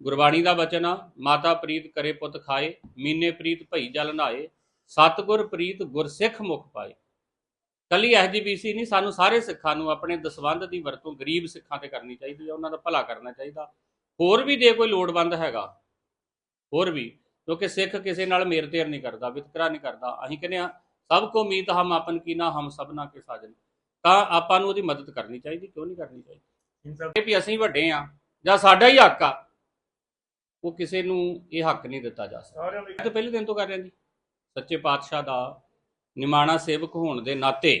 ਗੁਰਬਾਣੀ ਦਾ ਬਚਨ ਆ ਮਾਤਾ ਪ੍ਰੀਤ ਕਰੇ ਪੁੱਤ ਖਾਏ ਮੀਨੇ ਪ੍ਰੀਤ ਭਈ ਜਲ ਨਾਏ ਸਤਗੁਰ ਪ੍ਰੀਤ ਗੁਰਸਿੱਖ ਮੁਖ ਪਾਏ। ਕੱਲੀ ਐਸਜੀਪੀਸੀ ਨਹੀਂ ਸਾਨੂੰ ਸਾਰੇ ਸਿੱਖਾਂ ਨੂੰ ਆਪਣੇ ਦਸਵੰਧ ਦੀ ਵਰਤੋਂ ਗਰੀਬ ਸਿੱਖਾਂ ਤੇ ਕਰਨੀ ਚਾਹੀਦੀ ਹੈ ਉਹਨਾਂ ਦਾ ਭਲਾ ਕਰਨਾ ਚਾਹੀਦਾ। ਹੋਰ ਵੀ ਜੇ ਕੋਈ ਲੋੜਵੰਦ ਹੈਗਾ ਹੋਰ ਵੀ ਕਿਉਂਕਿ ਸਿੱਖ ਕਿਸੇ ਨਾਲ ਮੇਰ ਤੇਰ ਨਹੀਂ ਕਰਦਾ ਵਿਤਕਰਾ ਨਹੀਂ ਕਰਦਾ ਅਸੀਂ ਕਹਿੰਦੇ ਆ ਸਭ ਕੋ ਮੀਤ ਹਮ ਆਪਨ ਕੀ ਨਾ ਹਮ ਸਭਨਾ ਕੇ ਸਾਜਨ। ਤਾਂ ਆਪਾਂ ਨੂੰ ਉਹਦੀ ਮਦਦ ਕਰਨੀ ਚਾਹੀਦੀ ਕਿਉਂ ਨਹੀਂ ਕਰਨੀ ਚਾਹੀਦੀ? ਵੀ ਅਸੀਂ ਵੱਡੇ ਆ ਜਾਂ ਸਾਡਾ ਹੀ ਹੱਕ ਆ ਉਹ ਕਿਸੇ ਨੂੰ ਇਹ ਹੱਕ ਨਹੀਂ ਦਿੱਤਾ ਜਾ ਸਕਦਾ। ਮੈਂ ਤਾਂ ਪਹਿਲੇ ਦਿਨ ਤੋਂ ਕਰ ਰਿਹਾ ਜੀ। ਸੱਚੇ ਪਾਤਸ਼ਾਹ ਦਾ ਨਿਮਾਣਾ ਸੇਵਕ ਹੋਣ ਦੇ ਨਾਤੇ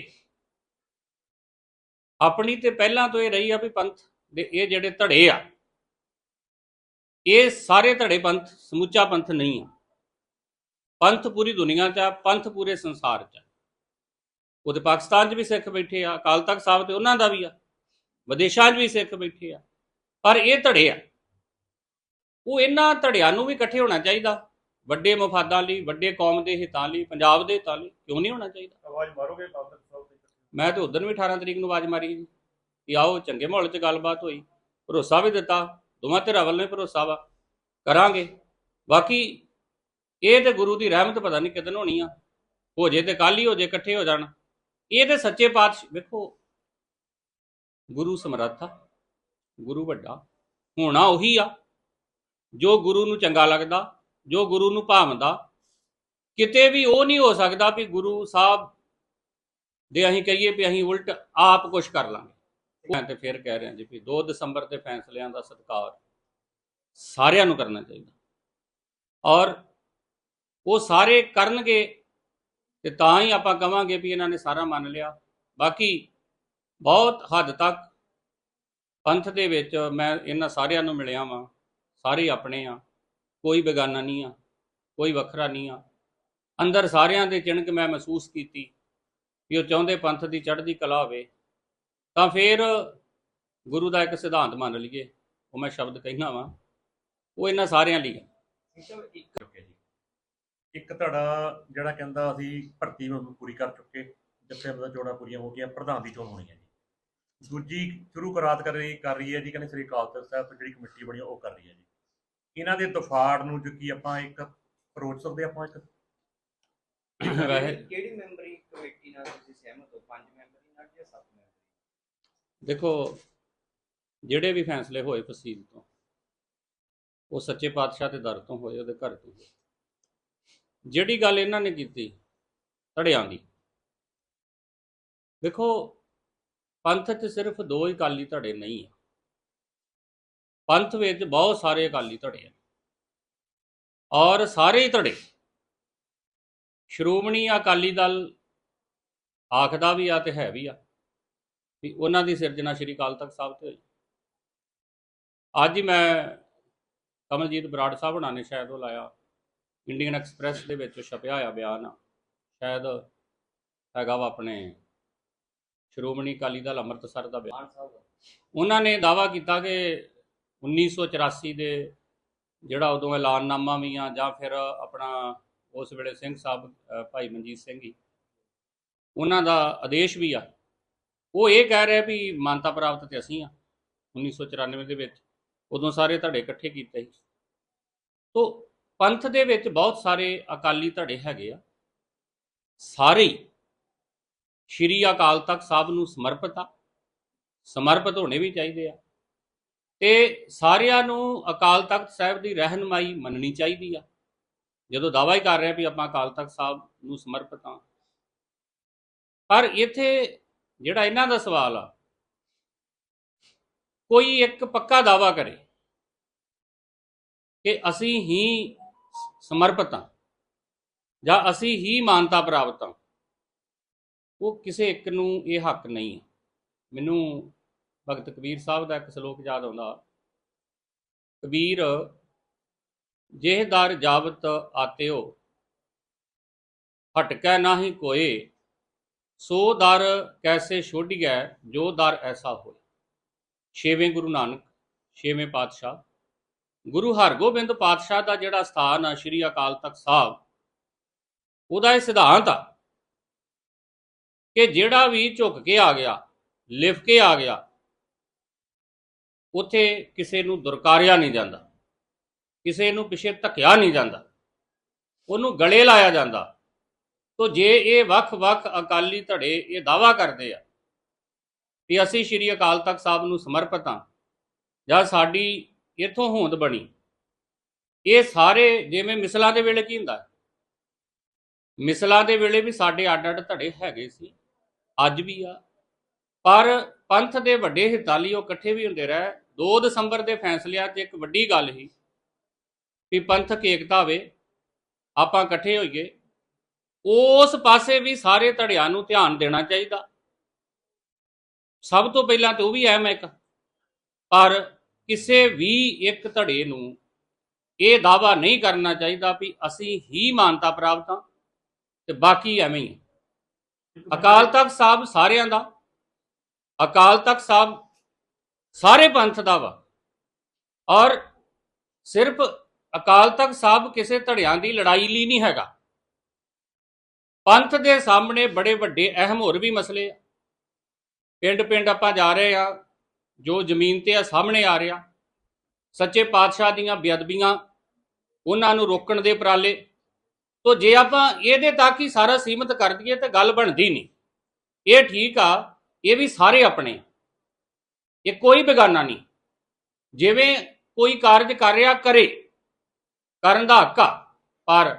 ਆਪਣੀ ਤੇ ਪਹਿਲਾਂ ਤੋਂ ਇਹ ਰਹੀ ਆ ਵੀ ਪੰਥ ਦੇ ਇਹ ਜਿਹੜੇ ਧੜੇ ਆ ਇਹ ਸਾਰੇ ਧੜੇ ਪੰਥ ਸਮੁੱਚਾ ਪੰਥ ਨਹੀਂ ਆ। ਪੰਥ ਪੂਰੀ ਦੁਨੀਆ 'ਚ ਆ ਪੰਥ ਪੂਰੇ ਸੰਸਾਰ 'ਚ ਆ। ਉਹਦੇ ਪਾਕਿਸਤਾਨ 'ਚ ਵੀ ਸਿੱਖ ਬੈਠੇ ਆ ਅਕਾਲ ਤਖਤ ਸਾਹਿਬ ਤੇ ਉਹਨਾਂ ਦਾ ਵੀ ਆ ਵਿਦੇਸ਼ਾਂ 'ਚ ਵੀ ਸਿੱਖ ਬੈਠੇ ਆ। ਪਰ ਇਹ ਧੜੇ ਆ। ਉਹ ਇਹਨਾਂ ਧੜਿਆਂ ਨੂੰ ਵੀ ਇਕੱਠੇ ਹੋਣਾ ਚਾਹੀਦਾ। ਵੱਡੇ ਮਫਾਦਾਂ ਲਈ ਵੱਡੇ ਕੌਮ ਦੇ ਹਿੱਤਾਂ ਲਈ ਪੰਜਾਬ ਦੇ ਹਿੱਤਾਂ ਲਈ ਕਿਉਂ ਨਹੀਂ ਹੋਣਾ ਚਾਹੀਦਾ? ਆਵਾਜ਼ ਮਾਰੋਗੇ ਬਾਬਰ ਸਾਹਿਬ ਮੈਂ ਤੇ ਉਦੋਂ ਵੀ 18 ਤਰੀਕ ਨੂੰ ਆਵਾਜ਼ ਮਾਰੀ ਸੀ ਕਿ ਆਓ ਚੰਗੇ ਮਾਹੌਲ 'ਚ ਗੱਲਬਾਤ ਹੋਈ। ਭਰੋਸਾ ਵੀ ਦਿੱਤਾ ਦੋਵਾਂ ਧਿਰਾਂ ਵੱਲੋਂ ਹੀ ਭਰੋਸਾ ਵਾ। ਕਰਾਂਗੇ। ਬਾਕੀ ਇਹ ਤੇ ਗੁਰੂ ਦੀ ਰਹਿਮਤ ਪਤਾ ਨਹੀਂ ਕਿਦਨ ਹੋਣੀ ਆ। ਹੋ ਜੇ ਤੇ ਕੱਲ ਹੀ ਹੋ ਜੇ ਇਕੱਠੇ ਹੋ ਜਾਣ। ਇਹ ਤੇ ਸੱਚੇ ਪਾਤਸ਼ਾਹ ਵੇਖੋ ਗੁਰੂ ਸਮਰੱਥ ਆ ਗੁਰੂ ਵੱਡਾ ਹੋਣਾ ਉਹੀ ਆ। ਜੋ ਗੁਰੂ ਨੂੰ ਚੰਗਾ ਲੱਗਦਾ, ਜੋ ਗੁਰੂ ਨੂੰ ਭਾਵਦਾ, ਕਿਤੇ ਵੀ ਉਹ ਨਹੀਂ ਹੋ ਸਕਦਾ ਵੀ ਗੁਰੂ ਸਾਹਿਬ ਦੇ ਅਸੀਂ ਕਹੀਏ ਵੀ ਅਸੀਂ ਉਲਟ ਆਪ ਕੁਝ ਕਰ ਲਾਂਗੇ। ਮੈਂ ਤੇ ਫਿਰ ਕਹਿ ਰਿਹਾ ਜੀ ਵੀ 2 ਦਸੰਬਰ ਦੇ ਫੈਸਲਿਆਂ ਦਾ ਸਤਿਕਾਰ ਸਾਰਿਆਂ ਨੂੰ ਕਰਨਾ ਚਾਹੀਦਾ। ਔਰ ਉਹ ਸਾਰੇ ਕਰਨਗੇ ਤੇ ਤਾਂ ਹੀ ਆਪਾਂ ਕਵਾਂਗੇ ਵੀ ਇਹਨਾਂ ਨੇ ਸਾਰਾ ਮੰਨ ਲਿਆ। ਬਾਕੀ ਬਹੁਤ ਹੱਦ ਤੱਕ ਪੰਥ ਦੇ ਵਿੱਚ ਮੈਂ ਇਹਨਾਂ ਸਾਰਿਆਂ ਨੂੰ ਮਿਲਿਆ ਵਾਂ। ਸਾਰੇ ਆਪਣੇ ਆ ਕੋਈ ਬੇਗਾਨਾ ਨਹੀਂ ਆ ਕੋਈ ਵੱਖਰਾ ਨਹੀਂ ਆ। ਅੰਦਰ ਸਾਰਿਆਂ ਦੇ ਚਿਣਕ ਮੈਂ ਮਹਿਸੂਸ ਕੀਤੀ ਵੀ ਉਹ ਚਾਹੁੰਦੇ ਪੰਥ ਦੀ ਚੜ੍ਹਦੀ ਕਲਾ ਹੋਵੇ। ਤਾਂ ਫਿਰ ਗੁਰੂ ਦਾ ਇੱਕ ਸਿਧਾਂਤ ਮੰਨ ਲਈਏ ਉਹ ਮੈਂ ਸ਼ਬਦ ਕਹਿਣਾ ਵਾਂ ਉਹ ਇਹਨਾਂ ਸਾਰਿਆਂ ਲਈ ਹੈ ਇੱਕ ਤੁਹਾਡਾ ਜਿਹੜਾ ਕਹਿੰਦਾ ਅਸੀਂ ਭਰਤੀ ਪੂਰੀ ਕਰ ਚੁੱਕੇ ਜਿੱਥੇ ਮਤਲਬ ਚੋਣਾਂ ਪੂਰੀਆਂ ਹੋ ਗਈਆਂ ਪ੍ਰਧਾਨ ਦੀ ਚੋਣ ਹੋਣੀ ਹੈ ਜੀ। ਦੂਜੀ ਸ਼ੁਰੂ ਕਰਾਤ ਕਰ ਰਹੀ ਕਰ ਰਹੀ ਹੈ ਜੀ ਕਹਿੰਦੇ ਸ੍ਰੀ ਅਕਾਲ ਤਖਤ ਸਾਹਿਬ ਤੋਂ ਜਿਹੜੀ ਕਮੇਟੀ ਬਣੀ ਆ, ਉਹ ਕਰ ਰਹੀ ਹੈ ਜੀ। ਇਹਨਾਂ ਦੇ ਦਫਾੜ ਨੂੰ ਜੋ ਕਿ ਆਪਾਂ ਇੱਕ ਅਪਰੋਚ ਸਕਦੇ ਆਪਾਂ ਇੱਕ ਕਿਹੜੀ ਮੈਂਬਰੀ ਕਮੇਟੀ ਨਾਲ ਤੁਸੀਂ ਸਹਿਮਤ ਹੋ? ਪੰਜ ਮੈਂਬਰੀ ਨਾਲ ਜਾਂ ਸੱਤ ਮੈਂਬਰੀ? ਦੇਖੋ ਜਿਹੜੇ ਵੀ ਫੈਸਲੇ ਹੋਏ ਫਸੀਲ ਤੋਂ ਉਹ ਸੱਚੇ ਪਾਤਸ਼ਾਹ ਦੇ ਦਰ ਤੋਂ ਹੋਏ ਉਹਦੇ ਘਰ ਤੋਂ ਹੋਏ। ਜਿਹੜੀ ਗੱਲ ਇਹਨਾਂ ਨੇ ਕੀਤੀ ਧੜਿਆਂ ਦੀ। ਦੇਖੋ ਪੰਥ 'ਚ ਸਿਰਫ ਦੋ ਹੀ ਅਕਾਲੀ ਧੜੇ ਨਹੀਂ ਆ। ਪੰਥ ਵਿੱਚ ਬਹੁਤ ਸਾਰੇ ਅਕਾਲੀ ਧੜੇ ਆ ਔਰ ਸਾਰੇ ਧੜੇ। ਸ਼੍ਰੋਮਣੀ ਅਕਾਲੀ ਦਲ ਆਖਦਾ ਵੀ ਆ ਤੇ ਹੈ ਵੀ ਆ ਵੀ ਉਹਨਾਂ ਦੀ ਸਿਰਜਣਾ ਸ਼੍ਰੀ ਅਕਾਲ ਤਖਤ ਸਾਹਿਬ ਤੇ ਹੋਈ। ਅੱਜ ਹੀ ਮੈਂ ਕਮਲਜੀਤ ਬਰਾੜ ਸਾਹਿਬ ਹੁਣਾਂ ਨੇ ਸ਼ਾਇਦ ਉਹ ਲਾਇਆ ਇੰਡੀਅਨ ਐਕਸਪ੍ਰੈਸ ਦੇ ਵਿੱਚ ਛਪਿਆ ਹੋਇਆ ਬਿਆਨ। ਸ਼ਾਇਦ ਹੈਗਾ ਵਾ ਆਪਣੇ ਸ਼੍ਰੋਮਣੀ ਅਕਾਲੀ ਦਲ ਅੰਮ੍ਰਿਤਸਰ ਦਾ ਬਿਆਨ। ਉਹਨਾਂ ਨੇ ਦਾਵਾ ਕੀਤਾ ਕਿ 1984 ਦੇ ਜਿਹੜਾ ਉਦੋਂ ਐਲਾਨਨਾਮਾ ਵੀ ਆ ਜਾਂ ਫਿਰ ਆਪਣਾ ਉਸ ਵੇਲੇ ਸਿੰਘ ਸਾਹਿਬ ਭਾਈ ਮਨਜੀਤ ਸਿੰਘ ਜੀ, ਉਹਨਾਂ ਦਾ ਆਦੇਸ਼ ਵੀ ਆ। ਉਹ ਇਹ ਕਹਿ ਰਿਹਾ ਵੀ ਮਾਨਤਾ ਪ੍ਰਾਪਤ ਤੇ ਅਸੀਂ ਆ 1994 ਦੇ ਵਿੱਚ। ਉਦੋਂ ਸਾਰੇ ਧੜੇ ਇਕੱਠੇ ਕੀਤੇ ਸੀ। ਤੋਂ ਪੰਥ ਦੇ ਵਿੱਚ ਬਹੁਤ ਸਾਰੇ ਅਕਾਲੀ ਧੜੇ ਹੈਗੇ ਆ। ਸਾਰੇ ਸ਼੍ਰੀ ਅਕਾਲ ਤਖਤ ਸਾਹਿਬ ਨੂੰ ਸਮਰਪਿਤ ਆ। ਸਮਰਪਿਤ ਹੋਣੇ ਵੀ ਚਾਹੀਦੇ ਆ। ਤੇ ਸਾਰਿਆਂ ਨੂੰ ਅਕਾਲ ਤਖਤ ਸਾਹਿਬ ਦੀ ਰਹਿਨਮਾਈ ਮੰਨਣੀ ਚਾਹੀਦੀ ਆ। ਜਦੋਂ ਦਾਵਾ ਹੀ ਕਰ ਰਿਹਾ ਵੀ ਆਪਾਂ ਅਕਾਲ ਤਖਤ ਸਾਹਿਬ ਨੂੰ ਸਮਰਪਿਤ ਆ ਪਰ ਇੱਥੇ ਜਿਹੜਾ ਇਹਨਾਂ ਦਾ ਸਵਾਲ ਆ, ਕੋਈ ਇੱਕ ਪੱਕਾ ਦਾਵਾ ਕਰੇ ਕਿ ਅਸੀਂ ਹੀ ਸਮਰਪਿਤ ਆ ਜਾਂ ਅਸੀਂ ਹੀ ਮਾਨਤਾ ਪ੍ਰਾਪਤ ਆ ਉਹ ਕਿਸੇ ਇੱਕ ਨੂੰ ਇਹ ਹੱਕ ਨਹੀਂ ਹੈ ਮੈਨੂੰ ਭਗਤ ਕਬੀਰ ਸਾਹਿਬ ਦਾ ਇੱਕ ਸ਼ਲੋਕ ਯਾਦ ਆਉਂਦਾ। ਕਬੀਰ ਜਿਹਦਾਰ ਜਾਵਤ ਆਤਿਓ, ਹਟਕੈ ਨਾਹੀ ਕੋਏ, ਸੋ ਦਰ ਕੈਸੇ ਛੋਡੀਐ, ਜੋ ਦਰ ਐਸਾ ਹੋਏ। ਛੇਵੇਂ ਗੁਰੂ ਨਾਨਕ, ਛੇਵੇਂ ਪਾਤਸ਼ਾਹ, ਗੁਰੂ ਹਰਗੋਬਿੰਦ ਪਾਤਸ਼ਾਹ ਦਾ ਜਿਹੜਾ ਸਥਾਨ ਆ ਸ੍ਰੀ ਅਕਾਲ ਤਖਤ ਸਾਹਿਬ, ਉਹਦਾ ਇਹ ਸਿਧਾਂਤ ਆ ਕਿ ਜਿਹੜਾ ਵੀ ਝੁਕ ਕੇ ਆ ਗਿਆ, ਲਿਫ ਕੇ ਆ ਗਿਆ ਉੱਥੇ ਕਿਸੇ ਨੂੰ ਦੁਰਕਾਰਿਆ ਨਹੀਂ ਜਾਂਦਾ, ਕਿਸੇ ਨੂੰ ਪਿੱਛੇ ਧੱਕਿਆ ਨਹੀਂ ਜਾਂਦਾ, ਉਹਨੂੰ ਗਲੇ ਲਾਇਆ ਜਾਂਦਾ। ਤੋ ਜੇ ਇਹ ਵੱਖ-ਵੱਖ ਅਕਾਲੀ ਧੜੇ ਇਹ ਦਾਵਾ ਕਰਦੇ ਆ ਕਿ ਅਸੀਂ ਸ਼੍ਰੀ ਅਕਾਲ ਤਖਤ ਸਾਹਿਬ ਨੂੰ ਸਮਰਪਿਤ ਹਾਂ ਜਾਂ ਸਾਡੀ ਇਥੋਂ ਹੋਂਦ ਬਣੀ, ਇਹ ਸਾਰੇ ਜਿਵੇਂ ਮਿਸਲਾਂ ਦੇ ਵੇਲੇ ਕੀ ਹੁੰਦਾ? ਮਿਸਲਾਂ ਦੇ ਵੇਲੇ ਵੀ ਸਾਡੇ ਅੱਡ-ਅੱਡ ਧੜੇ ਹੈਗੇ ਸੀ, ਅੱਜ ਵੀ ਆ, ਪਰ ਪੰਥ ਦੇ ਵੱਡੇ ਹਿੱਤਾਂ ਲਈ ਉਹ ਇਕੱਠੇ ਵੀ ਹੁੰਦੇ ਰਹੇ 2 ਦਸੰਬਰ ਦੇ ਫੈਸਲਿਆਂ 'ਚ ਇੱਕ ਵੱਡੀ ਗੱਲ ਸੀ ਵੀ ਪੰਥਕ ਏਕਤਾ ਹੋਵੇ ਆਪਾਂ ਇਕੱਠੇ ਹੋਈਏ, ਉਸ ਪਾਸੇ ਵੀ ਸਾਰੇ ਧੜਿਆਂ ਨੂੰ ਧਿਆਨ ਦੇਣਾ ਚਾਹੀਦਾ। ਸਭ ਤੋਂ ਪਹਿਲਾਂ ਤੇ ਉਹ ਵੀ ਅਹਿਮ ਇੱਕ, ਪਰ ਕਿਸੇ ਵੀ ਇੱਕ ਧੜੇ ਨੂੰ ਇਹ ਦਾਵਾ ਨਹੀਂ ਕਰਨਾ ਚਾਹੀਦਾ ਵੀ ਅਸੀਂ ਹੀ ਮਾਨਤਾ ਪ੍ਰਾਪਤ ਹਾਂ ਤੇ ਬਾਕੀ ਐਵੇਂ ਹੀ। ਅਕਾਲ ਤਖਤ ਸਾਹਿਬ ਸਾਰਿਆਂ ਦਾ, ਅਕਾਲ ਤਖਤ ਸਾਹਿਬ ਸਾਰੇ ਪੰਥ ਦਾ ਵਾ। ਔਰ ਸਿਰਫ ਅਕਾਲ ਤਖਤ ਸਾਹਿਬ ਕਿਸੇ ਧੜਿਆਂ ਦੀ ਲੜਾਈ ਲਈ ਨਹੀਂ ਹੈਗਾ। ਪੰਥ ਦੇ ਸਾਹਮਣੇ ਬੜੇ ਵੱਡੇ ਅਹਿਮ ਹੋਰ ਵੀ ਮਸਲੇ ਆ। ਪਿੰਡ ਪਿੰਡ ਆਪਾਂ ਜਾ ਰਹੇ ਆ, ਜੋ ਜ਼ਮੀਨ ਤੇ ਆ, ਸਾਹਮਣੇ ਆ ਰਿਹਾ। ਸੱਚੇ ਪਾਤਸ਼ਾਹ ਦੀਆਂ ਬੇਅਦਬੀਆਂ, ਉਹਨਾਂ ਨੂੰ ਰੋਕਣ ਦੇ ਉਪਰਾਲੇ। ਤੋ ਜੇ ਆਪਾਂ ਇਹਦੇ ਤੱਕ ਹੀ ਸਾਰਾ ਸੀਮਤ ਕਰ ਦਈਏ ਤਾਂ ਗੱਲ ਬਣਦੀ ਨਹੀਂ। ਇਹ ਠੀਕ ਆ, ਇਹ ਵੀ ਸਾਰੇ ਆਪਣੇ। ਇਹ ਕੋਈ ਬੇਗਾਨਾ ਨਹੀਂ। ਜਿਵੇਂ ਕੋਈ ਕਾਰਜ ਕਰ ਰਿਹਾ ਕਰੇ ਕਰਨ ਦਾ ਹੱਕ ਆ ਪਰ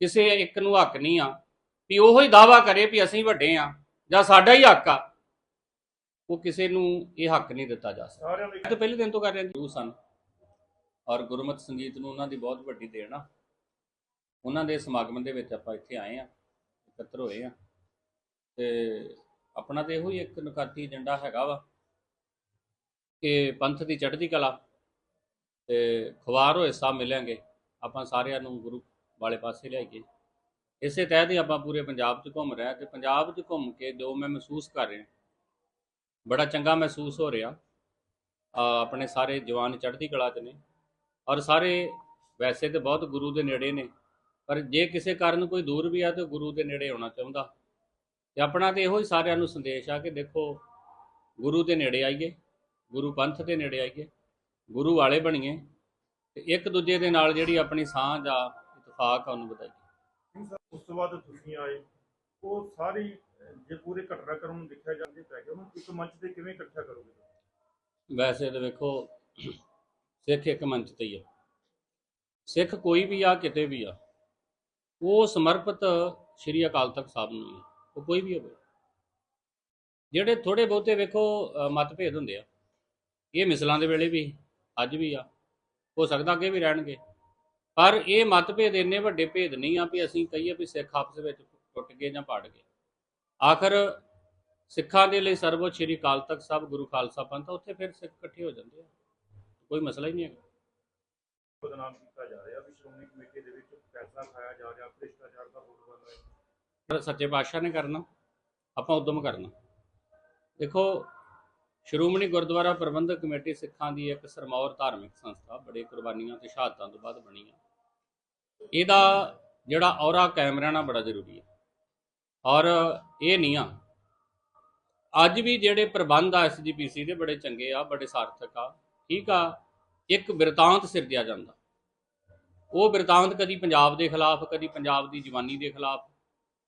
ਕਿਸੇ ਇੱਕ ਨੂੰ ਹੱਕ ਨਹੀਂ ਆ ਵੀ ਉਹੋ ਹੀ ਦਾਵਾ ਕਰੇ ਵੀ ਅਸੀਂ ਵੱਡੇ ਆ ਜਾਂ ਸਾਡਾ ਹੀ ਹੱਕ ਆ। ਉਹ ਕਿਸੇ ਨੂੰ ਇਹ ਹੱਕ ਨਹੀਂ ਦਿੱਤਾ ਜਾ ਸਕਦਾ। ਤਾਂ ਪਹਿਲੇ ਦਿਨ ਤੋਂ ਕਰ ਰਹੇ ਗੁਰੂ ਸਨ ਔਰ ਗੁਰਮਤਿ ਸੰਗੀਤ ਨੂੰ ਉਹਨਾਂ ਦੀ ਬਹੁਤ ਵੱਡੀ ਦੇਣ ਆ। ਉਹਨਾਂ ਦੇ ਸਮਾਗਮ ਦੇ ਵਿੱਚ ਆਪਾਂ ਇੱਥੇ ਆਏ ਆ ਇਕੱਤਰ ਹੋਏ ਆ। ਤੇ ਆਪਣਾ ਤੇ ਇਹੋ ਹੀ ਇੱਕ ਨਕਾਤੀ ਏਜੰਡਾ ਹੈਗਾ ਵਾ। ਕਿ ਪੰਥ ਦੀ ਚੜ੍ਹਦੀ ਕਲਾ ਤੇ ਖਵਾਰ ਹੋਏ ਸਭ ਮਿਲਾਂਗੇ, ਆਪਾਂ ਸਾਰਿਆਂ ਨੂੰ ਗੁਰੂ ਵਾਲੇ ਪਾਸੇ ਲਿਆਈਏ। ਇਸੇ ਤਹਿਤ ਹੀ ਆਪਾਂ ਪੂਰੇ ਪੰਜਾਬ 'ਚ ਘੁੰਮ ਰਹੇ ਹਾਂ ਤੇ ਪੰਜਾਬ 'ਚ ਘੁੰਮ ਕੇ ਜੋ ਮੈਂ ਮਹਿਸੂਸ ਕਰ ਰਿਹਾ, ਬੜਾ ਚੰਗਾ ਮਹਿਸੂਸ ਹੋ ਰਿਹਾ। ਆਪਣੇ ਸਾਰੇ ਜਵਾਨ ਚੜ੍ਹਦੀ ਕਲਾ 'ਚ ਨੇ ਔਰ ਸਾਰੇ ਵੈਸੇ ਤੇ ਬਹੁਤ ਗੁਰੂ ਦੇ ਨੇੜੇ ਨੇ, ਪਰ ਜੇ ਕਿਸੇ ਕਾਰਨ ਕੋਈ ਦੂਰ ਵੀ ਆ ਤੇ ਗੁਰੂ ਦੇ ਨੇੜੇ ਆਉਣਾ ਚਾਹੁੰਦਾ। ਤੇ ਆਪਣਾ ਤੇ ਇਹੋ ਹੀ ਸਾਰਿਆਂ ਨੂੰ ਸੰਦੇਸ਼ ਆ ਕਿ ਦੇਖੋ, ਗੁਰੂ ਦੇ ਨੇੜੇ ਆਈਏ। ਗੁਰੂ ਪੰਥ ਦੇ ਨੇੜੇ ਆਈਏ ਗੁਰੂ ਵਾਲੇ ਬਣੀਏ ਤੇ ਇੱਕ ਦੂਜੇ ਦੇ ਨਾਲ ਜਿਹੜੀ ਆਪਣੀ ਸਾਂਝ ਆ ਇਤਫਾਕ ਆ ਉਹਨੂੰ ਵਧਾਈਏ। ਉਸ ਤੋਂ ਬਾਅਦ ਤੁਸੀਂ ਆਏ ਉਹ ਸਾਰੀ ਜੇ ਪੂਰੇ ਘਟਨਾਕ੍ਰਮ ਨੂੰ ਦੇਖਿਆ ਜਾਂਦੇ ਪੈ ਗਿਆ ਉਹਨੂੰ ਇੱਕ ਮੰਚ ਤੇ ਕਿਵੇਂ ਇਕੱਠਾ ਕਰੋਗੇ? ਵੈਸੇ ਤਾਂ ਵੇਖੋ ਸਿੱਖ ਇੱਕ ਮੰਚ ਤੇ ਹੀ ਆ। ਸਿੱਖ ਕੋਈ ਵੀ ਆ ਕਿਤੇ ਵੀ ਆ ਉਹ ਸਮਰਪਿਤ ਸ਼੍ਰੀ ਅਕਾਲ ਤਖਤ ਸਾਹਿਬ ਨੂੰ ਹੀ ਆ ਉਹ ਕੋਈ ਵੀ ਹੋਵੇ। ਜਿਹੜੇ ਥੋੜੇ ਬਹੁਤੇ ਵੇਖੋ ਮਤਭੇਦ ਹੁੰਦੇ ਆ ਇਹ ਮਿਸਲਾਂ ਦੇ ਵੇਲੇ ਵੀ ਅੱਜ ਵੀ ਆ ਹੋ ਸਕਦਾ ਅੱਗੇ ਵੀ ਰਹਿਣਗੇ। ਪਰ ਇਹ ਮਤਭੇਦ ਇੰਨੇ ਵੱਡੇ ਭੇਦ ਨਹੀਂ ਆ ਵੀ ਅਸੀਂ ਕਹੀਏ ਵੀ ਸਿੱਖ ਆਪਸ ਵਿੱਚ ਟੁੱਟ ਗਏ ਜਾਂ ਪੜ ਗਏ। ਆਖਰ ਸਿੱਖਾਂ ਦੇ ਲਈ ਸਰਵਉੱਚ ਸ਼੍ਰੀ ਅਕਾਲ ਤਖਤ ਸਾਹਿਬ ਗੁਰੂ ਖਾਲਸਾ ਪੰਥ ਉੱਥੇ ਫਿਰ ਸਿੱਖ ਇਕੱਠੇ ਹੋ ਜਾਂਦੇ ਆ। ਕੋਈ ਮਸਲਾ ਹੀ ਨਹੀਂ ਹੈਗਾ। ਬਦਨਾਮ ਕੀਤਾ ਜਾ ਰਿਹਾ ਵੀ ਸ਼੍ਰੋਮਣੀ ਕਮੇਟੀ ਦੇ ਵਿੱਚ ਪੈਸਾ ਖਾਇਆ ਜਾ ਰਿਹਾ ਭ੍ਰਿਸ਼ਟਾਚਾਰ ਦਾ ਬੋਲ ਬਣ ਰਿਹਾ। ਪਰ ਸੱਚੇ ਪਾਤਸ਼ਾਹ ਨੇ ਕਰਨਾ ਆਪਾਂ ਉਦਮ ਕਰਨਾ। ਦੇਖੋ ਸ਼੍ਰੋਮਣੀ ਗੁਰਦੁਆਰਾ ਪ੍ਰਬੰਧਕ ਕਮੇਟੀ ਸਿੱਖਾਂ ਦੀ ਇੱਕ ਸਰਮੌਰ ਧਾਰਮਿਕ ਸੰਸਥਾ, ਬੜੇ ਕੁਰਬਾਨੀਆਂ ਤੇ ਸ਼ਹਾਦਤਾਂ ਤੋਂ ਬਾਅਦ ਬਣੀ ਆ। ਇਹਦਾ ਜਿਹੜਾ ਔਰਾ ਕਾਇਮ ਰਹਿਣਾ ਬੜਾ ਜ਼ਰੂਰੀ ਹੈ ਔਰ ਇਹ ਨਹੀਂ ਆ, ਅੱਜ ਵੀ ਜਿਹੜੇ ਪ੍ਰਬੰਧ ਆ ਐਸਜੀਪੀਸੀ ਦੇ ਬੜੇ ਚੰਗੇ ਆ, ਬੜੇ ਸਾਰਥਕ ਆ, ਠੀਕ ਆ, ਇੱਕ ਬਿਰਤਾਂਤ ਸਿਰਜਿਆ ਜਾਂਦਾ। ਉਹ ਬਿਰਤਾਂਤ ਕਦੀ ਪੰਜਾਬ ਦੇ ਖਿਲਾਫ, ਕਦੀ ਪੰਜਾਬ ਦੀ ਜਵਾਨੀ ਦੇ ਖਿਲਾਫ,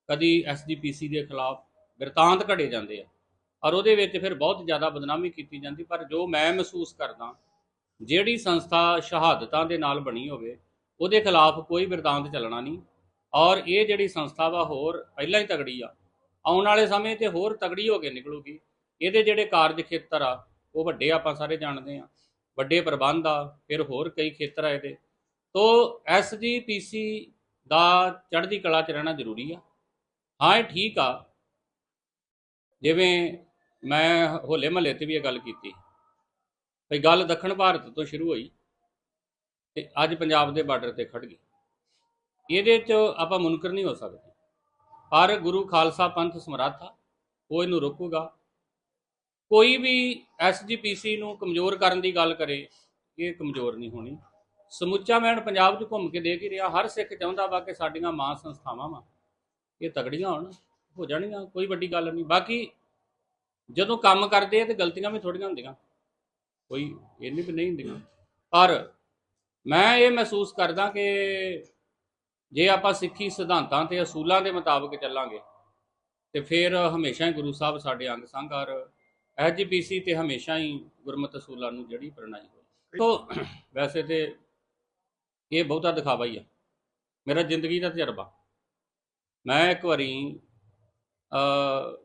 ਕਦੀ ਐਸਜੀਪੀਸੀ ਦੇ ਖਿਲਾਫ ਬਿਰਤਾਂਤ ਘੜੇ ਜਾਂਦੇ ਆ। ਔਰ ਉਹਦੇ ਵਿੱਚ ਫਿਰ ਬਹੁਤ ਜ਼ਿਆਦਾ ਬਦਨਾਮੀ ਕੀਤੀ ਜਾਂਦੀ, ਪਰ ਜੋ ਮੈਂ ਮਹਿਸੂਸ ਕਰਦਾ, ਜਿਹੜੀ ਸੰਸਥਾ ਸ਼ਹਾਦਤਾਂ ਦੇ ਨਾਲ ਬਣੀ ਹੋਵੇ, ਉਹਦੇ ਖਿਲਾਫ ਕੋਈ ਬਿਰਤਾਂਤ ਚੱਲਣਾ ਨਹੀਂ। ਔਰ ਇਹ ਜਿਹੜੀ ਸੰਸਥਾ ਵਾ, ਹੋਰ ਪਹਿਲਾਂ ਹੀ ਤਗੜੀ ਆ। ਆਉਣ ਵਾਲੇ ਸਮੇਂ ਤੇ ਹੋਰ ਤਗੜੀ ਹੋ ਕੇ ਨਿਕਲੂਗੀ। ਇਹਦੇ ਜਿਹੜੇ ਕਾਰਜ ਖੇਤਰ ਆ, ਉਹ ਵੱਡੇ ਆਪਾਂ ਸਾਰੇ ਜਾਣਦੇ ਆ। ਵੱਡੇ ਪ੍ਰਬੰਧ ਆ, ਫਿਰ ਹੋਰ ਕਈ ਖੇਤਰ ਆ ਇਹਦੇ। ਤੋ ਐਸਜੀਪੀਸੀ ਦਾ ਚੜ੍ਹਦੀ ਕਲਾ ਚ ਰਹਿਣਾ ਜ਼ਰੂਰੀ ਆ। ਹਾਂ, ਇਹ ਠੀਕ ਆ। ਜਿਵੇਂ ਮੈਂ ਹੋਲੇ ਮਹੱਲੇ ਤੇ ਵੀ ਇਹ ਗੱਲ ਕੀਤੀ। ਭਈ ਗੱਲ ਦੱਖਣ ਭਾਰਤ ਤੋਂ ਸ਼ੁਰੂ ਹੋਈ ਤੇ ਅੱਜ ਪੰਜਾਬ ਦੇ ਬਾਰਡਰ ਤੇ ਖੜ ਗਈ। ਇਹਦੇ 'ਚ ਆਪਾਂ ਮੁਨਕਰ ਨਹੀਂ ਹੋ ਸਕਦੇ। ਪਰ ਗੁਰੂ ਖਾਲਸਾ ਪੰਥ ਸਮਰੱਥਾ ਉਹ ਇਹਨੂੰ ਰੋਕੂਗਾ। ਕੋਈ ਵੀ ਐਸਜੀਪੀਸੀ ਨੂੰ ਕਮਜ਼ੋਰ ਕਰਨ ਦੀ ਗੱਲ ਕਰੇ, ਇਹ ਕਮਜ਼ੋਰ ਨਹੀਂ ਹੋਣੀ। ਸਮੁੱਚਾ ਮੈਂ ਪੰਜਾਬ 'ਚ ਘੁੰਮ ਕੇ ਦੇਖ ਹੀ ਰਿਹਾ, ਹਰ ਸਿੱਖ ਚਾਹੁੰਦਾ ਵਾ ਕਿ ਸਾਡੀਆਂ ਮਾਂ ਸੰਸਥਾਵਾਂ ਵਾ, ਇਹ ਤਗੜੀਆਂ ਹੋਣ, ਹੋ ਜਾਣਗੀਆਂ ਕੋਈ ਵੱਡੀ ਗੱਲ ਨਹੀਂ। ਬਾਕੀ ਜਦੋਂ ਕੰਮ ਕਰਦੇ ਆ ਤੇ ਗਲਤੀਆਂ ਵੀ ਥੋੜੀਆਂ ਹੁੰਦੀਆਂ। ਕੋਈ ਇਹ ਨਹੀਂ ਵੀ ਨਹੀਂ ਹੁੰਦੀਆਂ। ਪਰ ਮੈਂ ਇਹ ਮਹਿਸੂਸ ਕਰਦਾ ਕਿ ਜੇ ਆਪਾਂ ਸਿੱਖੀ ਸਿਧਾਂਤਾਂ ਤੇ ਅਸੂਲਾਂ ਦੇ ਮੁਤਾਬਕ ਚੱਲਾਂਗੇ, ਤੇ ਫਿਰ ਹਮੇਸ਼ਾ ਹੀ ਗੁਰੂ ਸਾਹਿਬ ਸਾਡੇ ਅੰਗ ਸੰਗ ਔਰ ਐਜੀਪੀਸੀ ਤੇ ਹਮੇਸ਼ਾ ਹੀ ਗੁਰਮਤਿ ਅਸੂਲਾਂ ਨੂੰ ਜਿਹੜੀ ਪ੍ਰਣਾਈ ਹੋਈ। ਤੋਂ ਵੈਸੇ ਤੇ ਇਹ ਬਹੁਤਾ ਦਿਖਾਵਾ ਹੀ ਆ। ਮੇਰਾ ਜ਼ਿੰਦਗੀ ਦਾ ਤਜਰਬਾ। ਮੈਂ ਇੱਕ ਵਾਰੀ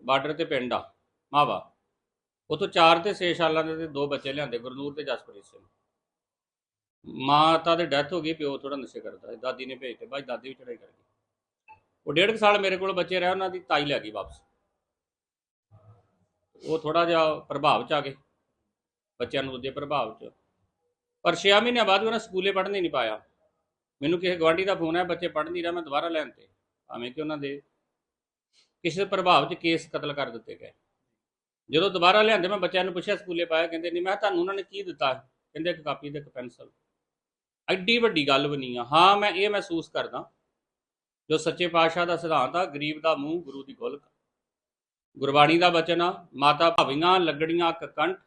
ਬਾਰਡਰ ਤੇ ਪਿੰਡ ਆ। ਮਾਵਾ ਉਤੋਂ ਚਾਰ ਤੇ 6 ਸਾਲਾਂ ਦੇ ਦੋ ਬੱਚੇ ਲਿਆਂਦੇ, ਗੁਰਨੂਰ ਤੇ ਜਸਪ੍ਰੀਤ ਸਿੰਘ। ਮਾਤਾ ਦੀ ਡੈਥ ਹੋ ਗਈ, ਪਿਓ ਥੋੜਾ ਨਸ਼ੇ ਕਰਦਾ ਦਾਦੀ ਨੇ ਭੇਜ ਭੇਜਤੇ ਬਾਈ ਦਾਦੀ ਵੀ ਚੜਾਈ ਕਰ ਗਈ। ਉਹ ਡੇਢ ਕੁ ਸਾਲ ਮੇਰੇ ਕੋਲ ਬੱਚੇ ਰਹੇ, ਉਹਨਾਂ ਦੀ ਤਾਈ ਲੈ ਗਈ ਵਾਪਸ। ਉਹ ਥੋੜਾ ਜਿਹਾ ਪ੍ਰਭਾਵ ਚ ਆ ਗਏ, ਬੱਚਿਆਂ ਨੂੰ ਦੂਜੇ ਪ੍ਰਭਾਵ ਚ। ਪਰ 6 ਮਹੀਨਿਆਂ ਬਾਅਦ ਵੀ ਉਹਨਾਂ ਸਕੂਲੇ ਪੜ੍ਹਨ ਹੀ ਨਹੀਂ ਪਾਇਆ। ਮੈਨੂੰ ਕਿਸੇ ਗਵਾਂਢੀ ਦਾ ਫੋਨ ਆਇਆ, ਬੱਚੇ ਪੜ੍ਹ ਨਹੀਂ ਰਿਹਾ, ਮੈਂ ਦੁਬਾਰਾ ਲੈਣ ਤੇ। ਭਾਵੇਂ ਕਿ ਉਹਨਾਂ ਦੇ ਕਿਸੇ ਪ੍ਰਭਾਵ ਚ ਕੇਸ ਕਤਲ ਕਰ ਦਿੱਤੇ ਗਏ। ਜਦੋਂ ਦੁਬਾਰਾ ਲਿਆਂਦੇ, ਮੈਂ ਬੱਚਿਆਂ ਨੂੰ ਪੁੱਛਿਆ ਸਕੂਲੇ ਪਾਇਆ, ਕਹਿੰਦੇ ਨਹੀਂ, ਮੈਂ ਤੁਹਾਨੂੰ ਉਹਨਾਂ ਨੇ ਕੀ ਦਿੱਤਾ? ਕਹਿੰਦੇ ਇੱਕ ਕਾਪੀ ਤੇ ਇੱਕ ਪੈਨਸਲ। ਐਡੀ ਵੱਡੀ ਗੱਲ ਬਣੀ ਆ। ਹਾਂ, ਮੈਂ ਇਹ ਮਹਿਸੂਸ ਕਰਦਾ, ਜੋ ਸੱਚੇ ਪਾਤਸ਼ਾਹ ਦਾ ਸਿਧਾਂਤ ਆ, ਗਰੀਬ ਦਾ ਮੂੰਹ, ਗੁਰੂ ਦੀ ਗੋਲਕ। ਗੁਰਬਾਣੀ ਦਾ ਬਚਨ ਆ, ਮਾਤਾ ਭਾਵੀਆਂ, ਲੱਗੜੀਆਂ ਕਕੰਠ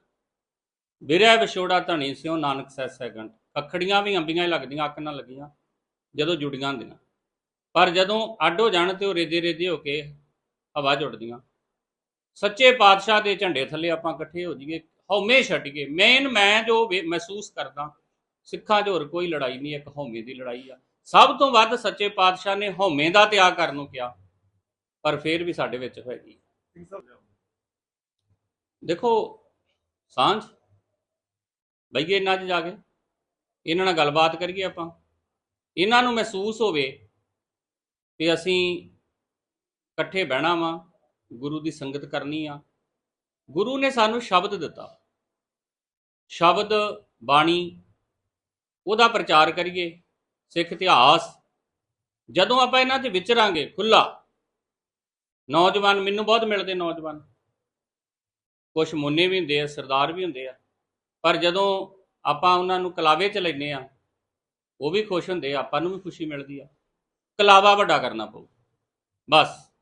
ਵਿਰਿਆ ਵਿਛੋੜਾ ਧਣੀ ਸਿਓ ਨਾਨਕ ਸੈਸੈ ਗੰਠ। ਅੱਖੜੀਆਂ ਵੀ ਅੰਬੀਆਂ ਹੀ ਲੱਗਦੀਆਂ ਅੱਖ ਨਾਲ ਲੱਗੀਆਂ, ਜਦੋਂ ਜੁੜੀਆਂ ਹੁੰਦੀਆਂ। ਪਰ ਜਦੋਂ ਅੱਡ ਹੋ ਜਾਣ ਤੇ ਉਹ ਰੇਦੇ ਰੇਦੇ ਹੋ ਕੇ ਹਵਾ ਜੁੜਦੀਆਂ। ਸੱਚੇ ਪਾਤਸ਼ਾਹ ਦੇ ਝੰਡੇ ਥੱਲੇ ਆਪਾਂ ਇਕੱਠੇ ਹੋ ਜਾਈਏ, ਹਉਮੈ ਛੱਡੀਏ ਮੇਨ ਮੈਂ ਜੋ ਵੇ- ਮਹਿਸੂਸ ਕਰਦਾ, ਸਿੱਖਾਂ 'ਚ ਹੋਰ ਕੋਈ ਲੜਾਈ ਨਹੀਂ, ਇੱਕ ਹਉਮੈ ਦੀ ਲੜਾਈ ਆ। ਸਭ ਤੋਂ ਵੱਧ ਸੱਚੇ ਪਾਤਸ਼ਾਹ ਨੇ ਹਉਮੈ ਦਾ ਤਿਆਗ ਕਰਨ ਨੂੰ ਕਿਹਾ, ਪਰ ਫਿਰ ਵੀ ਸਾਡੇ ਵਿੱਚ ਹੈਗੀ ਦੇਖੋ, ਸਾਂਝ, ਬਈਏ ਇਹਨਾਂ 'ਚ ਜਾ ਕੇ, ਇਹਨਾਂ ਨਾਲ ਗੱਲਬਾਤ ਕਰੀਏ ਆਪਾਂ। ਇਹਨਾਂ ਨੂੰ ਮਹਿਸੂਸ ਹੋਵੇ ਕਿ ਅਸੀਂ ਇਕੱਠੇ ਬਹਿਣਾ ਵਾਂ ਗੁਰੂ ਦੀ ਸੰਗਤ ਕਰਨੀ ਆ। ਗੁਰੂ ਨੇ ਸਾਨੂੰ ਸ਼ਬਦ ਦਿੱਤਾ। ਸ਼ਬਦ, ਬਾਣੀ, ਉਹਦਾ ਪ੍ਰਚਾਰ ਕਰੀਏ। ਸਿੱਖ ਇਤਿਹਾਸ। ਜਦੋਂ ਆਪਾਂ ਇਹਨਾਂ 'ਚ ਵਿਚਰਾਂਗੇ ਖੁੱਲਾ ਨੌਜਵਾਨ, ਮੈਨੂੰ ਬਹੁਤ ਮਿਲਦੇ ਨੌਜਵਾਨ। ਕੁਝ ਮੁੰਨੇ ਵੀ ਹੁੰਦੇ ਆ, ਸਰਦਾਰ ਵੀ ਹੁੰਦੇ ਆ। ਪਰ ਜਦੋਂ ਆਪਾਂ ਉਹਨਾਂ ਨੂੰ ਕਲਾਵੇ ਚ ਲੈਨੇ ਆ, ਉਹ ਵੀ ਖੁਸ਼ ਹੁੰਦੇ ਆ, ਆਪਾਂ ਨੂੰ ਵੀ ਖੁਸ਼ੀ ਮਿਲਦੀ ਆ। ਕਲਾਵਾ ਵੱਡਾ ਕਰਨਾ ਪਊ। ਬਸ।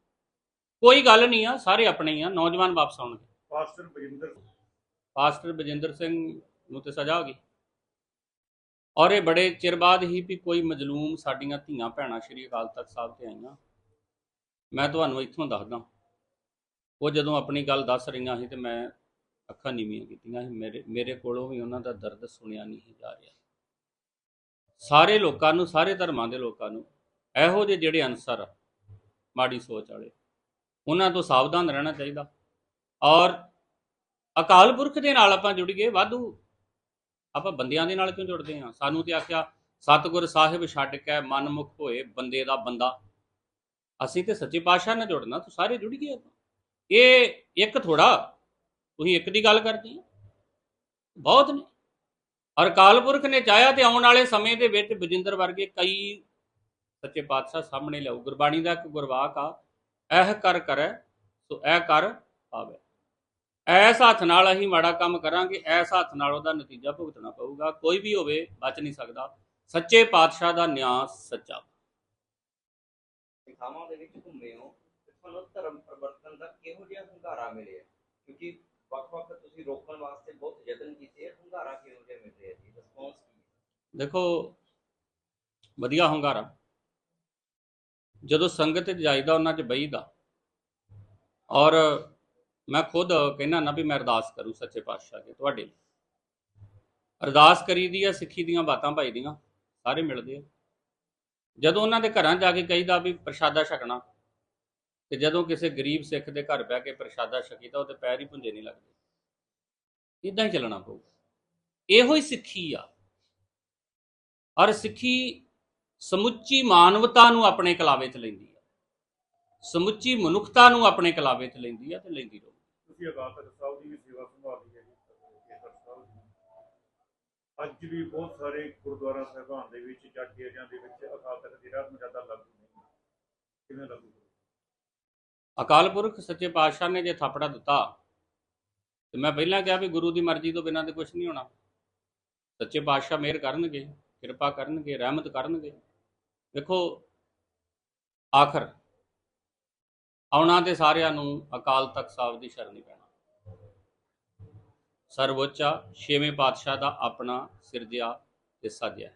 ਕੋਈ ਗੱਲ ਨਹੀਂ ਆ ਸਾਰੇ ਆਪਣੇ ਹੀ ਆ ਨੌਜਵਾਨ ਵਾਪਸ ਆਉਣਗੇ। ਪਾਸਟਰ ਬਜਿੰਦਰ ਪਾਸਟਰ ਬਜਿੰਦਰ ਸਿੰਘ ਨੂੰ ਤੇ ਸਜ਼ਾ ਹੋ ਗਈ। ਔਰ ਇਹ ਬੜੇ ਚਿਰ ਬਾਅਦ ਹੀ ਵੀ ਕੋਈ ਮਜਲੂਮ ਸਾਡੀਆਂ ਧੀਆਂ ਭੈਣਾਂ ਸ਼੍ਰੀ ਅਕਾਲ ਤਖਤ ਸਾਹਿਬ ਤੇ ਆਈਆਂ। ਮੈਂ ਤੁਹਾਨੂੰ ਇੱਥੋਂ ਦੱਸਦਾ ਉਹ ਜਦੋਂ ਆਪਣੀ ਗੱਲ ਦੱਸ ਰਹੀਆਂ ਸੀ ਤੇ ਮੈਂ ਅੱਖਾਂ ਨੀਵੀਆਂ ਕੀਤੀਆਂ ਸੀ। ਮੇਰੇ ਮੇਰੇ ਕੋਲੋਂ ਵੀ ਉਹਨਾਂ ਦਾ ਦਰਦ ਸੁਣਿਆ ਨਹੀਂ ਜਾ ਰਿਹਾ। ਸਾਰੇ ਲੋਕਾਂ ਨੂੰ ਸਾਰੇ ਧਰਮਾਂ ਦੇ ਲੋਕਾਂ ਨੂੰ ਇਹੋ ਜਿਹੇ ਜਿਹੜੇ ਅਨਸਰ ਮਾੜੀ ਸੋਚ ਵਾਲੇ ਉਹਨਾਂ ਤੋਂ ਸਾਵਧਾਨ ਰਹਿਣਾ ਚਾਹੀਦਾ। ਔਰ ਅਕਾਲ ਪੁਰਖ ਦੇ ਨਾਲ ਆਪਾਂ ਜੁੜੀਏ ਵਾਧੂ। ਆਪਾਂ ਬੰਦਿਆਂ ਦੇ ਨਾਲ ਕਿਉਂ ਜੁੜਦੇ ਹਾਂ? ਸਾਨੂੰ ਤੇ ਆਖਿਆ, ਸਤਿਗੁਰ ਸਾਹਿਬ ਛੱਡ ਕੇ ਮਨਮੁਖ ਹੋਏ ਬੰਦੇ ਦਾ ਬੰਦਾ। ਅਸੀਂ ਤੇ ਸੱਚੇ ਪਾਤਸ਼ਾਹ ਨਾਲ ਜੁੜਨਾ, ਤਾਂ ਸਾਰੇ ਜੁੜ ਗਏ ਆਪਾਂ। ਇਹ ਇੱਕ ਥੋੜਾ, ਤੁਸੀਂ ਇੱਕ ਦੀ ਗੱਲ ਕਰਦੇ ਹੋ। ਬਹੁਤ ਨੇ। ਔਰ ਅਕਾਲ ਪੁਰਖ ਨੇ ਚਾਹਿਆ ਤੇ ਆਉਣ ਵਾਲੇ ਸਮੇਂ ਦੇ ਵਿੱਚ ਬਜਿੰਦਰ ਵਰਗੇ ਕਈ ਸੱਚੇ ਪਾਤਸ਼ਾਹ ਸਾਹਮਣੇ ਲਿਆਉ ਗੁਰਬਾਣੀ ਦਾ ਇੱਕ ਗੁਰਵਾਕ ਆ ਇਹ ਕਰ ਕਰੈ ਸੋ ਇਹ ਕਰ ਆਵੇ। ਐਸ ਹੱਥ ਨਾਲ ਅਸੀਂ ਮਾੜਾ ਕੰਮ ਕਰਾਂਗੇ ਐਸ ਹੱਥ ਨਾਲ ਉਹਦਾ ਨਤੀਜਾ ਭੁਗਤਣਾ ਪਊਗਾ ਕੋਈ ਵੀ ਹੋਵੇ ਬਚ ਨਹੀਂ ਸਕਦਾ। ਸੱਚੇ ਪਾਤਸ਼ਾਹ ਦਾ ਨਿਆਂ ਸੱਚਾ। ਦੇ ਵਿੱਚ ਘੁੰਮੇ ਹੋ ਤੁਹਾਨੂੰ ਧਰਮ ਪਰਿਵਰਤਨ ਦਾ ਕਿਹੋ ਜਿਹਾ ਹੁੰਗਾਰਾ ਮਿਲਿਆ? ਕਿਉਂਕਿ ਵੱਖ-ਵੱਖ ਤੁਸੀਂ ਰੋਕਣ ਵਾਸਤੇ ਬਹੁਤ ਯਤਨ ਕੀਤੇ ਹੁੰਗਾਰਾ ਕਿਹੋ ਜਿਹਾ ਮਿਲ ਰਿਹਾ ਜੀ? ਰਿਸਪੌਂਸ ਕੀ ਹੈ? ਦੇਖੋ ਵਧੀਆ ਹੁੰਗਾਰਾ। ਜਦੋਂ ਸੰਗਤ 'ਚ ਜਾਈਦਾ, ਉਹਨਾਂ 'ਚ ਬਈਦਾ ਔਰ ਮੈਂ ਖੁਦ ਕਹਿਣਾ ਨਾ ਵੀ ਮੈਂ ਅਰਦਾਸ ਕਰੂੰ ਸੱਚੇ ਪਾਤਸ਼ਾਹ ਦੇ ਤੁਹਾਡੇ ਲਈ। ਅਰਦਾਸ ਕਰੀਦੀ ਆ, ਸਿੱਖੀ ਦੀਆਂ ਬਾਤਾਂ ਭਾਈ ਦੀਆਂ, ਸਾਰੇ ਮਿਲਦੇ ਆ। ਜਦੋਂ ਉਹਨਾਂ ਦੇ ਘਰਾਂ ਜਾ ਕੇ ਕਹੀਦਾ ਵੀ ਪ੍ਰਸ਼ਾਦਾ ਛਕਣਾ, ਤੇ ਜਦੋਂ ਕਿਸੇ ਗਰੀਬ ਸਿੱਖ ਦੇ ਘਰ ਬਹਿ ਕੇ ਪ੍ਰਸ਼ਾਦਾ ਛਕੀਦਾ ਉਹਦੇ ਪੈਰ ਹੀ ਪੁੰਜੇ ਨਹੀਂ ਲੱਗਦੇ। ਇਦਾਂ ਹੀ ਚੱਲਣਾ ਪਊ। ਇਹੋ ਹੀ ਸਿੱਖੀ ਆ। ਔਰ ਸਿੱਖੀ ਸਮੁੱਚੀ ਮਾਨਵਤਾ ਨੂੰ ਆਪਣੇ ਕਲਾਵੇ 'ਚ ਲੈਂਦੀ ਆ। ਸਮੁੱਚੀ ਮਨੁੱਖਤਾ ਨੂੰ ਆਪਣੇ ਕਲਾਵੇ 'ਚ ਲੈਂਦੀ ਆ ਤੇ ਲੈਂਦੀ ਰਹੂ। ਤੁਸੀਂ ਅਕਾਲ ਤਖਤ ਸਾਹਿਬ ਦੀ ਵੀ ਸੇਵਾ ਸੰਭਾਲੀ ਹੈ ਜੀ ਕੇਸਰ ਸਾਹਿਬ ਦੀ ਅੱਜ ਵੀ ਬਹੁਤ ਸਾਰੇ ਗੁਰਦੁਆਰਾ ਸਾਹਿਬਾਨ ਦੇ ਵਿੱਚ ਜਾਂ ਡੇਰਿਆਂ ਦੇ ਵਿੱਚ ਅਕਾਲ ਤਖਤ ਦੀ ਰਾਤ ਮਰਜ਼ਾਦਾ ਲਾਗੂ ਨਹੀਂ ਕਿਵੇਂ ਲਾਗੂ ਕਰੋ ਅਕਾਲ ਪੁਰਖ ਸੱਚੇ ਪਾਤਸ਼ਾਹ ਨੇ ਜੇ ਥਾਪੜਾ ਦਿੱਤਾ ਤੇ ਮੈਂ ਪਹਿਲਾਂ ਕਿਹਾ ਵੀ ਗੁਰੂ ਦੀ ਮਰਜ਼ੀ ਤੋਂ ਬਿਨਾਂ ਤੇ ਕੁਝ ਨਹੀਂ ਹੋਣਾ। ਸੱਚੇ ਪਾਤਸ਼ਾਹ ਮਿਹਰ ਕਰਨਗੇ ਕਿਰਪਾ ਕਰਨਗੇ ਰਹਿਮਤ ਕਰਨਗੇ। ਵੇਖੋ ਆਖਰ ਆਉਣਾ ਤੇ ਸਾਰਿਆਂ ਨੂੰ ਅਕਾਲ ਤਖਤ ਸਾਹਿਬ ਦੀ ਸ਼ਰਣੀ ਪੈਣਾ। ਸਰਵੋੱਚਾ ਛੇਵੇਂ ਪਾਤਸ਼ਾਹ ਦਾ ਆਪਣਾ ਸਿਰਜਿਆ ਤੇ ਸਾਜਿਆ